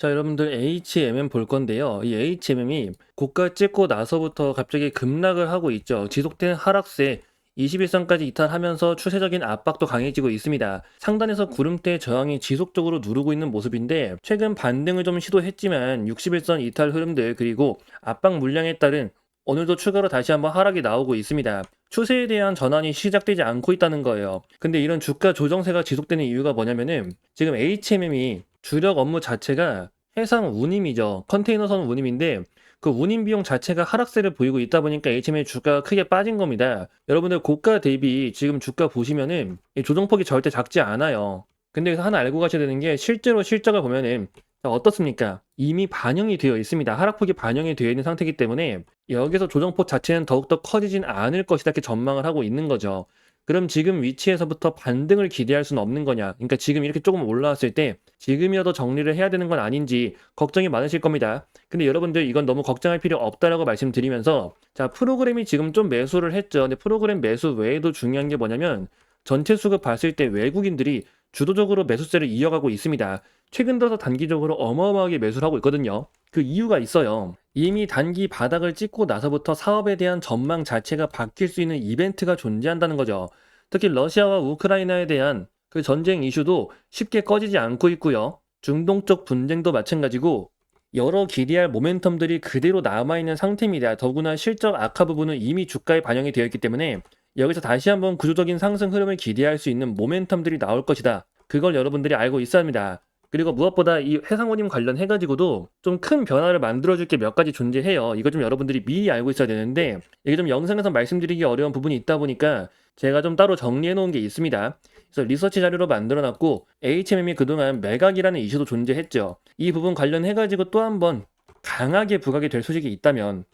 자, 여러분들 HMM 볼 건데요. 이 HMM이 고가 찍고 나서부터 갑자기 급락을 하고 있죠. 지속된 하락세 21선까지 이탈하면서 추세적인 압박도 강해지고 있습니다. 상단에서 구름대 저항이 지속적으로 누르고 있는 모습인데 최근 반등을 좀 시도했지만 61선 이탈 흐름들 그리고 압박 물량에 따른 오늘도 추가로 다시 한번 하락이 나오고 있습니다. 추세에 대한 전환이 시작되지 않고 있다는 거예요. 근데 이런 주가 조정세가 지속되는 이유가 뭐냐면은 지금 HMM이 주력 업무 자체가 해상 운임이죠. 컨테이너선 운임인데 그 운임 비용 자체가 하락세를 보이고 있다 보니까 HM의 주가가 크게 빠진 겁니다. 여러분들 고가 대비 지금 주가 보시면은 이 조정폭이 절대 작지 않아요. 근데 여기서 하나 알고 가셔야 되는 게 실제로 실적을 보면은 자, 어떻습니까? 이미 반영이 되어 있습니다. 하락폭이 반영이 되어 있는 상태이기 때문에 여기서 조정폭 자체는 더욱더 커지진 않을 것이다 이렇게 전망을 하고 있는 거죠. 그럼 지금 위치에서부터 반등을 기대할 수는 없는 거냐? 그러니까 지금 이렇게 조금 올라왔을 때 지금이라도 정리를 해야 되는 건 아닌지 걱정이 많으실 겁니다. 근데 여러분들 이건 너무 걱정할 필요 없다라고 말씀드리면서 자 프로그램이 지금 좀 매수를 했죠. 근데 프로그램 매수 외에도 중요한 게 뭐냐면 전체 수급 봤을 때 외국인들이 주도적으로 매수세를 이어가고 있습니다. 최근 들어서 단기적으로 어마어마하게 매수를 하고 있거든요. 그 이유가 있어요. 이미 단기 바닥을 찍고 나서부터 사업에 대한 전망 자체가 바뀔 수 있는 이벤트가 존재한다는 거죠. 특히 러시아와 우크라이나에 대한 그 전쟁 이슈도 쉽게 꺼지지 않고 있고요. 중동 쪽 분쟁도 마찬가지고 여러 기대할 모멘텀들이 그대로 남아있는 상태입니다. 더구나 실적 악화 부분은 이미 주가에 반영이 되어 있기 때문에 여기서 다시 한번 구조적인 상승 흐름을 기대할 수 있는 모멘텀들이 나올 것이다. 그걸 여러분들이 알고 있어야 합니다. 그리고 무엇보다 이 해상운임 관련해가지고도 좀 큰 변화를 만들어줄 게 몇 가지 존재해요. 이거 좀 여러분들이 미리 알고 있어야 되는데 이게 좀 영상에서 말씀드리기 어려운 부분이 있다 보니까 제가 좀 따로 정리해 놓은 게 있습니다. 그래서 리서치 자료로 만들어 놨고 HMM이 그동안 매각이라는 이슈도 존재했죠. 이 부분 관련해가지고 또 한 번 강하게 부각이 될 소식이 있다면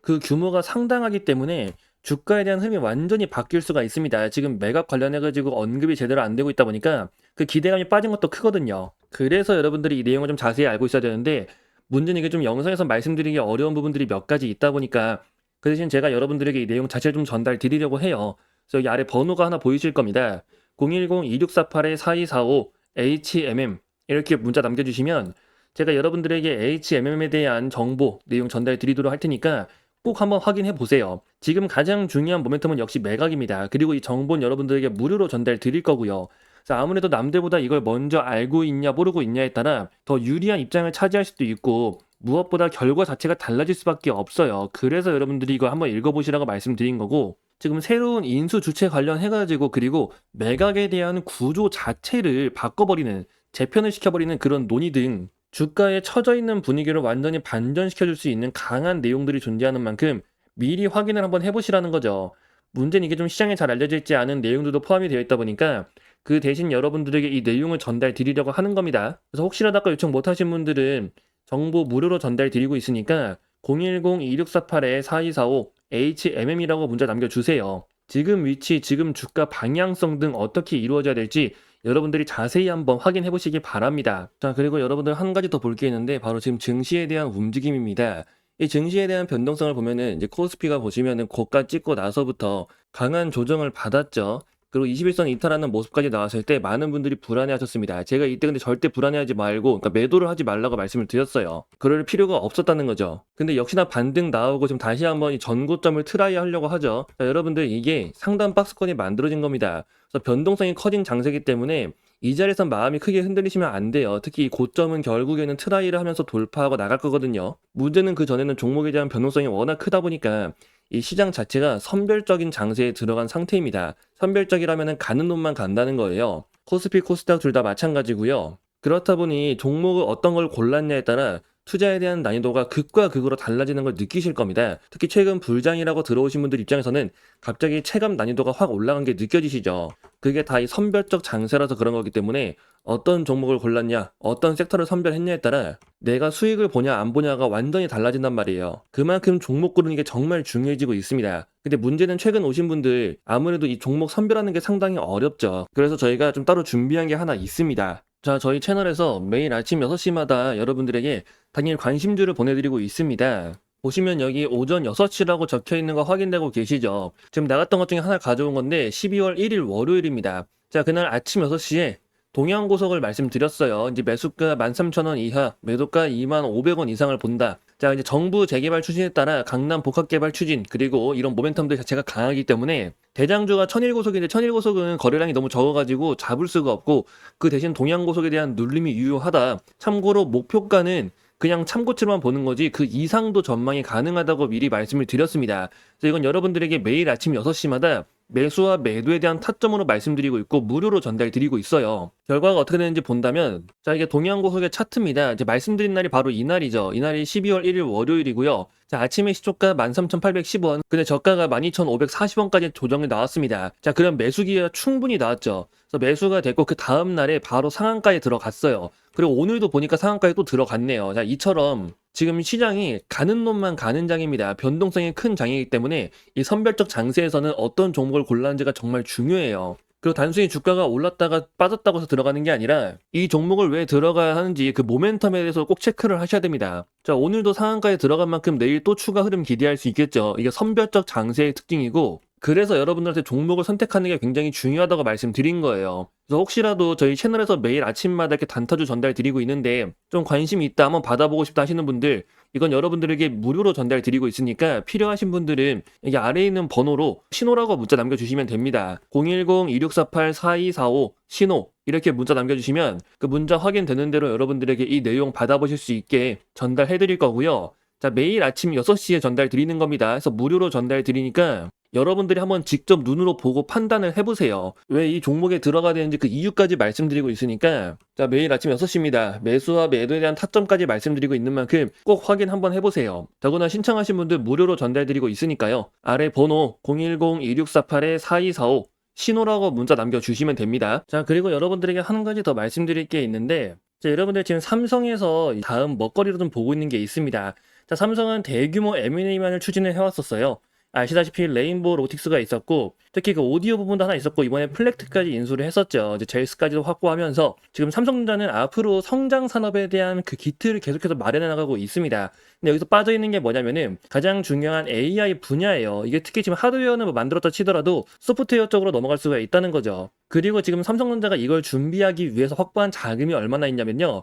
그 규모가 상당하기 때문에 주가에 대한 흐름이 완전히 바뀔 수가 있습니다. 지금 매각 관련해가지고 언급이 제대로 안 되고 있다 보니까 그 기대감이 빠진 것도 크거든요. 그래서 여러분들이 이 내용을 좀 자세히 알고 있어야 되는데 문제는 이게 좀 영상에서 말씀드리기 어려운 부분들이 몇 가지 있다 보니까 그 대신 제가 여러분들에게 이 내용 자체를 좀 전달 드리려고 해요. 그래서 여기 아래 번호가 하나 보이실 겁니다. 010-2648-4245 HMM 이렇게 문자 남겨주시면 제가 여러분들에게 HMM에 대한 정보 내용 전달 드리도록 할 테니까 꼭 한번 확인해 보세요. 지금 가장 중요한 모멘텀은 역시 매각입니다. 그리고 이 정보는 여러분들에게 무료로 전달 드릴 거고요. 자, 아무래도 남들보다 이걸 먼저 알고 있냐 모르고 있냐에 따라 더 유리한 입장을 차지할 수도 있고 무엇보다 결과 자체가 달라질 수밖에 없어요. 그래서 여러분들이 이거 한번 읽어보시라고 말씀드린 거고 지금 새로운 인수 주체 관련해가지고 그리고 매각에 대한 구조 자체를 바꿔버리는 재편을 시켜버리는 그런 논의 등 주가에 처져 있는 분위기를 완전히 반전시켜줄 수 있는 강한 내용들이 존재하는 만큼 미리 확인을 한번 해보시라는 거죠. 문제는 이게 좀 시장에 잘 알려져 있지 않은 내용들도 포함이 되어 있다 보니까 그 대신 여러분들에게 이 내용을 전달 드리려고 하는 겁니다. 그래서 혹시라도 아까 요청 못하신 분들은 정보 무료로 전달 드리고 있으니까 010-2648-4245 HMM이라고 문자 남겨주세요. 지금 위치, 지금 주가 방향성 등 어떻게 이루어져야 될지 여러분들이 자세히 한번 확인해 보시기 바랍니다. 자, 그리고 여러분들 한 가지 더 볼 게 있는데 바로 지금 증시에 대한 움직임입니다. 이 증시에 대한 변동성을 보면은 이제 코스피가 보시면은 고가 찍고 나서부터 강한 조정을 받았죠. 그리고 21선 이탈하는 모습까지 나왔을 때 많은 분들이 불안해하셨습니다. 제가 이때 근데 절대 불안해하지 말고 그러니까 매도를 하지 말라고 말씀을 드렸어요. 그럴 필요가 없었다는 거죠. 근데 역시나 반등 나오고 지금 다시 한번 이 전고점을 트라이 하려고 하죠. 자, 여러분들 이게 상단 박스권이 만들어진 겁니다. 그래서 변동성이 커진 장세기 때문에 이 자리에서 마음이 크게 흔들리시면 안 돼요. 특히 이 고점은 결국에는 트라이를 하면서 돌파하고 나갈 거거든요. 문제는 그 전에는 종목에 대한 변동성이 워낙 크다 보니까 이 시장 자체가 선별적인 장세에 들어간 상태입니다. 선별적이라면 가는 놈만 간다는 거예요. 코스피, 코스닥 둘 다 마찬가지고요. 그렇다 보니 종목을 어떤 걸 골랐냐에 따라 투자에 대한 난이도가 극과 극으로 달라지는 걸 느끼실 겁니다. 특히 최근 불장이라고 들어오신 분들 입장에서는 갑자기 체감 난이도가 확 올라간 게 느껴지시죠. 그게 다 이 선별적 장세라서 그런 거기 때문에 어떤 종목을 골랐냐, 어떤 섹터를 선별했냐에 따라 내가 수익을 보냐 안 보냐가 완전히 달라진단 말이에요. 그만큼 종목 고르는 게 정말 중요해지고 있습니다. 근데 문제는 최근 오신 분들 아무래도 이 종목 선별하는 게 상당히 어렵죠. 그래서 저희가 좀 따로 준비한 게 하나 있습니다. 자, 저희 채널에서 매일 아침 6시마다 여러분들에게 당일 관심주를 보내드리고 있습니다. 보시면 여기 오전 6시라고 적혀 있는 거 확인되고 계시죠? 지금 나갔던 것 중에 하나 가져온 건데 12월 1일 월요일입니다. 자, 그날 아침 6시에 동양고속을 말씀드렸어요. 이제 매수가 13,000원 이하, 매도가 25,500원 이상을 본다. 자, 이제 정부 재개발 추진에 따라 강남 복합개발 추진, 그리고 이런 모멘텀들 자체가 강하기 때문에 대장주가 천일고속인데 천일고속은 거래량이 너무 적어가지고 잡을 수가 없고 그 대신 동양고속에 대한 눌림이 유효하다. 참고로 목표가는 그냥 참고치로만 보는 거지 그 이상도 전망이 가능하다고 미리 말씀을 드렸습니다. 그래서 이건 여러분들에게 매일 아침 6시마다 매수와 매도에 대한 타점으로 말씀드리고 있고 무료로 전달드리고 있어요. 결과가 어떻게 되는지 본다면 자 이게 동양고속의 차트입니다. 이제 말씀드린 날이 바로 이 날이죠. 이 날이 12월 1일 월요일이고요. 자 아침에 시초가 13,810원 근데 저가가 12,540원까지 조정이 나왔습니다. 자 그럼 매수기가 충분히 나왔죠. 그래서 매수가 됐고 그 다음 날에 바로 상한가에 들어갔어요. 그리고 오늘도 보니까 상한가에 또 들어갔네요. 자 이처럼 지금 시장이 가는 놈만 가는 장입니다. 변동성이 큰 장이기 때문에 이 선별적 장세에서는 어떤 종목을 골라는지가 정말 중요해요. 그리고 단순히 주가가 올랐다가 빠졌다고 해서 들어가는 게 아니라 이 종목을 왜 들어가야 하는지 그 모멘텀에 대해서 꼭 체크를 하셔야 됩니다. 자, 오늘도 상한가에 들어간 만큼 내일 또 추가 흐름 기대할 수 있겠죠. 이게 선별적 장세의 특징이고 그래서 여러분들한테 종목을 선택하는 게 굉장히 중요하다고 말씀드린 거예요. 그래서 혹시라도 저희 채널에서 매일 아침마다 이렇게 단타주 전달 드리고 있는데 좀 관심이 있다 한번 받아보고 싶다 하시는 분들 이건 여러분들에게 무료로 전달 드리고 있으니까 필요하신 분들은 여기 아래에 있는 번호로 신호라고 문자 남겨주시면 됩니다. 010-2648-4245 신호 이렇게 문자 남겨주시면 그 문자 확인되는 대로 여러분들에게 이 내용 받아보실 수 있게 전달해 드릴 거고요. 자, 매일 아침 6시에 전달 드리는 겁니다. 그래서 무료로 전달 드리니까 여러분들이 한번 직접 눈으로 보고 판단을 해보세요. 왜 이 종목에 들어가야 되는지 그 이유까지 말씀드리고 있으니까 자 매일 아침 6시입니다. 매수와 매도에 대한 타점까지 말씀드리고 있는 만큼 꼭 확인 한번 해보세요. 더구나 신청하신 분들 무료로 전달드리고 있으니까요. 아래 번호 010-2648-4245 신호라고 문자 남겨주시면 됩니다. 자 그리고 여러분들에게 한 가지 더 말씀드릴 게 있는데 자, 여러분들 지금 삼성에서 다음 먹거리로 좀 보고 있는 게 있습니다. 자, 삼성은 대규모 M&A만을 추진을 해왔었어요. 아시다시피 레인보우 로틱스가 있었고 특히 그 오디오 부분도 하나 있었고 이번에 플렉트까지 인수를 했었죠. 이제 제일스까지도 확보하면서 지금 삼성전자는 앞으로 성장 산업에 대한 그 기틀을 계속해서 마련해 나가고 있습니다. 근데 여기서 빠져 있는 게 뭐냐면은 가장 중요한 AI 분야예요. 이게 특히 지금 하드웨어는 뭐 만들었다 치더라도 소프트웨어 쪽으로 넘어갈 수가 있다는 거죠. 그리고 지금 삼성전자가 이걸 준비하기 위해서 확보한 자금이 얼마나 있냐면요.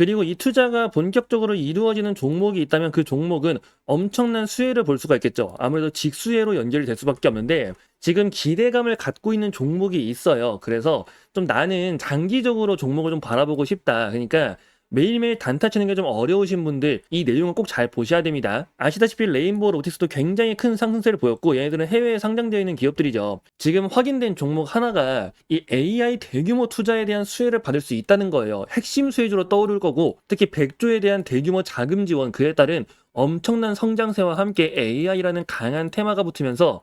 그리고 이 투자가 본격적으로 이루어지는 종목이 있다면 그 종목은 엄청난 수혜를 볼 수가 있겠죠. 아무래도 직수혜로 연결이 될 수밖에 없는데 지금 기대감을 갖고 있는 종목이 있어요. 그래서 좀 나는 장기적으로 종목을 좀 바라보고 싶다. 그러니까 매일매일 단타 치는 게 좀 어려우신 분들 이 내용을 꼭잘 보셔야 됩니다. 아시다시피 레인보우 로틱스도 굉장히 큰 상승세를 보였고 얘네들은 해외에 상장되어 있는 기업들이죠. 지금 확인된 종목 하나가 이 AI 대규모 투자에 대한 수혜를 받을 수 있다는 거예요. 핵심 수혜주로 떠오를 거고 특히 100조에 대한 대규모 자금 지원 그에 따른 엄청난 성장세와 함께 AI라는 강한 테마가 붙으면서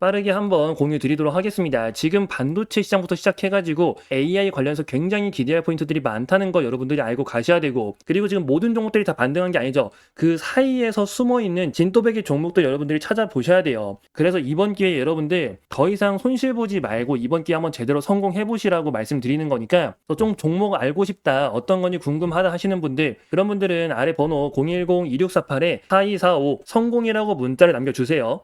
빠르게 한번 공유 드리도록 하겠습니다. 지금 반도체 시장부터 시작해가지고 AI 관련해서 굉장히 기대할 포인트들이 많다는 거 여러분들이 알고 가셔야 되고 그리고 지금 모든 종목들이 다 반등한 게 아니죠. 그 사이에서 숨어 있는 진또배기 종목들 여러분들이 찾아보셔야 돼요. 그래서 이번 기회에 여러분들 더 이상 손실 보지 말고 이번 기회에 한번 제대로 성공해 보시라고 말씀드리는 거니까 좀 종목 알고 싶다 어떤 건지 궁금하다 하시는 분들 그런 분들은 아래 번호 010-2648-4245 성공이라고 문자를 남겨주세요.